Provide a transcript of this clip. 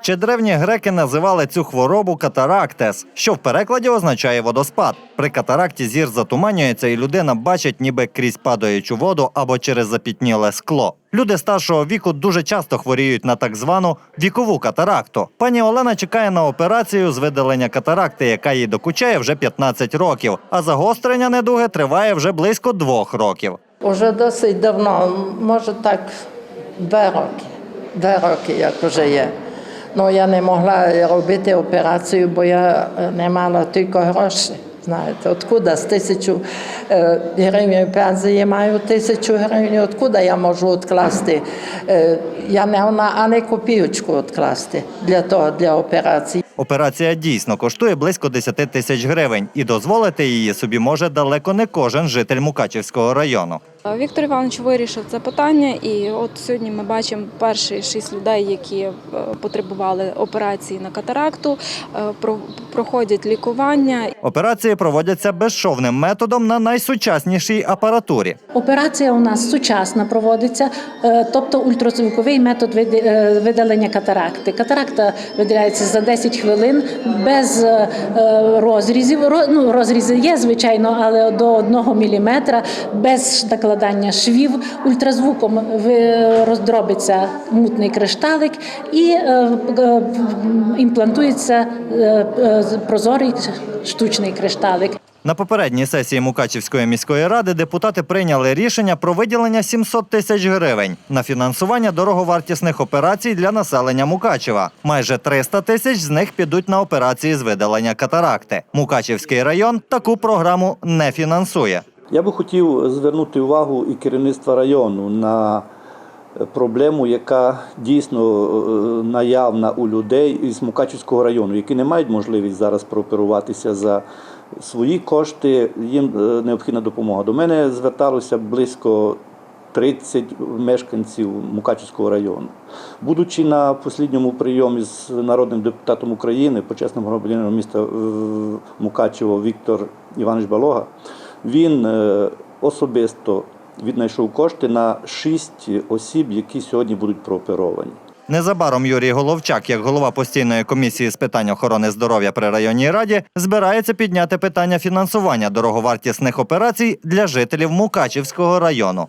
Ще древні греки називали цю хворобу катарактес, що в перекладі означає водоспад. При катаракті зір затуманюється, і людина бачить ніби крізь падаючу воду або через запітніле скло. Люди старшого віку дуже часто хворіють на так звану вікову катаракту. Пані Олена чекає на операцію з видалення катаракти, яка їй докучає вже 15 років, а загострення недуги триває вже близько двох років. Уже досить давно, може так два роки. Два роки, як вже є. Ну, я не могла робити операцію, бо я не мала тільки грошей. Знаєте, откуда з тисячу е, гривень пенсії маю тисячу гривень, откуда я можу відкласти? Е, я не вона ані копійочку відкласти для того, для операції. Операція дійсно коштує близько 10 тисяч гривень, і дозволити її собі може далеко не кожен житель Мукачівського району. Віктор Іванович вирішив це питання, і от сьогодні ми бачимо перші шість людей, які е, потребували операції на катаракту, е, проходять лікування. Операції проводяться безшовним методом на найсучаснішій апаратурі. Операція у нас сучасна проводиться, е, тобто ультразвуковий метод видалення катаракти. Катаракта видаляється за 10 хвилин без розрізів. Ну, розрізи є, звичайно, але до 1 мм, без накладання швів. Ультразвуком роздробиться мутний кришталик і е, е, імплантується е, прозорий штучний кришталик. На попередній сесії Мукачівської міської ради депутати прийняли рішення про виділення 700 тисяч гривень на фінансування дороговартісних операцій для населення Мукачева. Майже 300 тисяч з них підуть на операції з видалення катаракти. Мукачівський район таку програму не фінансує. Я би хотів звернути увагу і керівництва району на е, проблему, яка дійсно е, наявна у людей із Мукачівського району, які не мають можливість зараз прооперуватися за свої кошти. Їм е, необхідна допомога. До мене зверталося близько 30 мешканців Мукачівського району. Будучи на послідньому прийомі з народним депутатом України, почесним громадянином міста Мукачево Віктор Іванович Балога, він е, особисто віднайшов кошти на шість осіб, які сьогодні будуть прооперовані. Незабаром Юрій Головчак, як голова постійної комісії з питань охорони здоров'я при районній раді, збирається підняти питання фінансування дороговартісних операцій для жителів Мукачівського району.